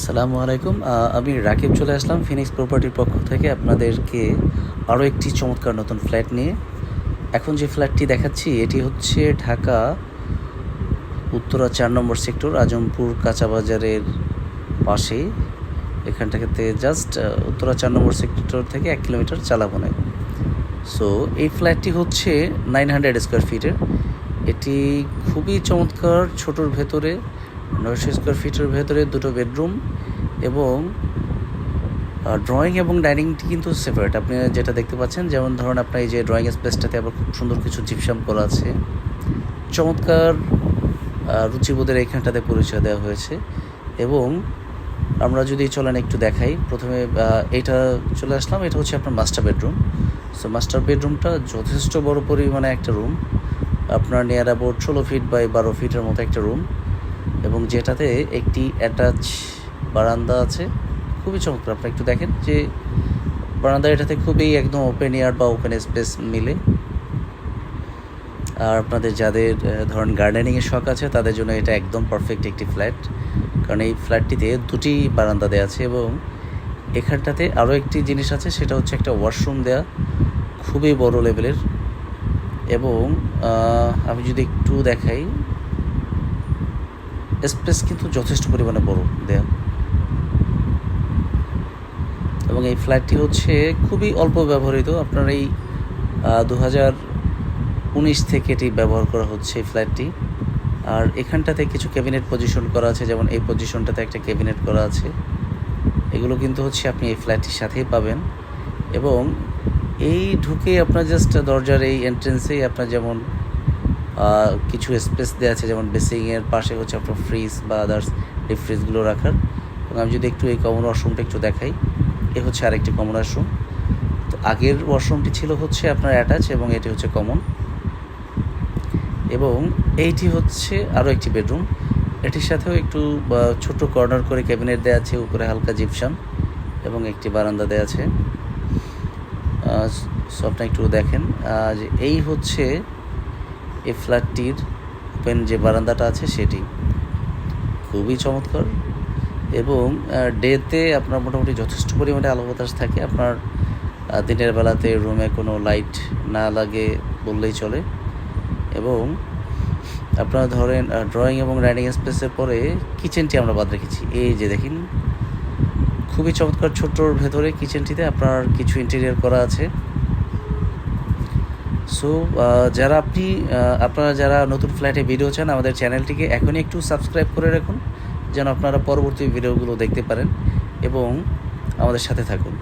আসসালামু আলাইকুম। আমি রাকিব চলে আসলাম ফিনিক্স প্রপার্টির পক্ষ থেকে আপনাদেরকে আরও একটি চমৎকার নতুন ফ্ল্যাট নিয়ে। এখন যে ফ্ল্যাটটি দেখাচ্ছি, এটি হচ্ছে ঢাকা, উত্তরা চার নম্বর সেক্টর আজমপুর কাঁচা বাজারের পাশে। এখানটাতে জাস্ট উত্তরা চার নম্বর সেক্টর থেকে এক কিলোমিটার চালাবনে। সো এই ফ্ল্যাটটি হচ্ছে নাইন হান্ড্রেড স্কোয়ার ফিটের এটি খুবই চমৎকার, ছোটোর ভেতরে। নয়শো স্কোয়ার ফিটের ভেতরে দুটো বেডরুম এবং ড্রয়িং এবং ডাইনিংটি কিন্তু সেপারেট আপনি যেটা দেখতে পাচ্ছেন, যেমন ধরুন আপনার এই যে ড্রয়িং স্পেসটাতে আবার খুব সুন্দর কিছু জিপসাম করা আছে। চমৎকার রুচিবোধের এইখানটাতে পরিচয় দেওয়া হয়েছে এবং আমরা যদি চলেন একটু দেখাই। প্রথমে এটা চলে আসলাম, এটা হচ্ছে আপনার মাস্টার বেডরুম সো মাস্টার বেডরুমটা যথেষ্ট বড় পরিমাণে একটা রুম আপনার নিয়ার অ্যাবাউট ষোলো ফিট বাই বারো ফিটের মতো একটা রুম এবং যেটাতে একটি অ্যাটাচ বারান্দা আছে, খুবই চমৎকার। আপনারা একটু দেখেন যে বারান্দা এটাতে খুবই একদম ওপেন এয়ার বা ওপেন স্পেস মিলে। আর আপনাদের যাদের ধরেন গার্ডেনিংয়ের শখ আছে, তাদের জন্য এটা একদম পারফেক্ট একটি ফ্ল্যাট কারণ এই ফ্ল্যাটটিতে দুটি বারান্দা দেওয়া আছে এবং এখানটাতে আরও একটি জিনিস আছে, সেটা হচ্ছে একটা ওয়াশরুম দেয়া। খুবই বড় লেভেলের এবং আমি যদি একটু দেখাই স্পেস কিন্তু যথেষ্ট পরিমাণে বড়, দেয়া। এবং এই ফ্ল্যাটটি হচ্ছে খুবই অল্প ব্যবহৃত। আপনার এই দু হাজার উনিশ থেকে এটি ব্যবহার করা হচ্ছে এই ফ্ল্যাটটি আর এখানটাতে কিছু ক্যাবিনেট পজিশন করা আছে, যেমন এই পজিশনটাতে একটা ক্যাবিনেট করা আছে। এগুলো কিন্তু হচ্ছে আপনি এই ফ্ল্যাটটির সাথেই পাবেন। এবং এই ঢুকে আপনার জাস্ট দরজার এই এন্ট্রেন্সেই আপনার যেমন কিছু স্পেস দেওয়া আছে, যেমন বেসিংয়ের পাশে হচ্ছে আপনার ফ্রিজ বা আদার্স এই ফ্রিজগুলো রাখার। এবং আমি যদি একটু এই কমন ওয়াশরুমটা একটু দেখাই, এ হচ্ছে আরেকটি কমন ওয়াশরুম তো আগের ওয়াশরুমটি ছিল হচ্ছে আপনার অ্যাটাচ এবং এটি হচ্ছে কমন এবং এইটি হচ্ছে আরও একটি বেডরুম এটির সাথেও একটু ছোট কর্নার করে ক্যাবিনেট দেওয়া আছে, উপরে হালকা জিপসাম এবং একটি বারান্দা দেওয়া আছে। সো আপনি একটু দেখেন। যে এই হচ্ছে এই ফ্ল্যাটটির ওপেন যে বারান্দাটা আছে সেটি। খুবই চমৎকার। এবং ডেতে আপনার মোটামুটি যথেষ্ট পরিমাণে আলো বাতাস থাকে। আপনার দিনের বেলাতে রুমে কোনো লাইট না লাগে বললেই চলে। এবং আপনারা ধরেন ড্রয়িং এবং রাইডিং স্পেসের পরে কিচেনটি আমরা বাদ রেখেছি। এই যে দেখেন, খুবই চমৎকার ছোট্টর ভেতরে কিচেনটিতে আপনার কিছু ইন্টেরিয়ার করা আছে। সো যারা আপনি আহ, আপনারা যারা নতুন ফ্ল্যাটে ভিডিও চান আমাদের চ্যানেলটিকে এখনই একটু সাবস্ক্রাইব করে রাখুন যেন আপনারা পরবর্তী ভিডিওগুলো দেখতে পারেন এবং আমাদের সাথে থাকুন।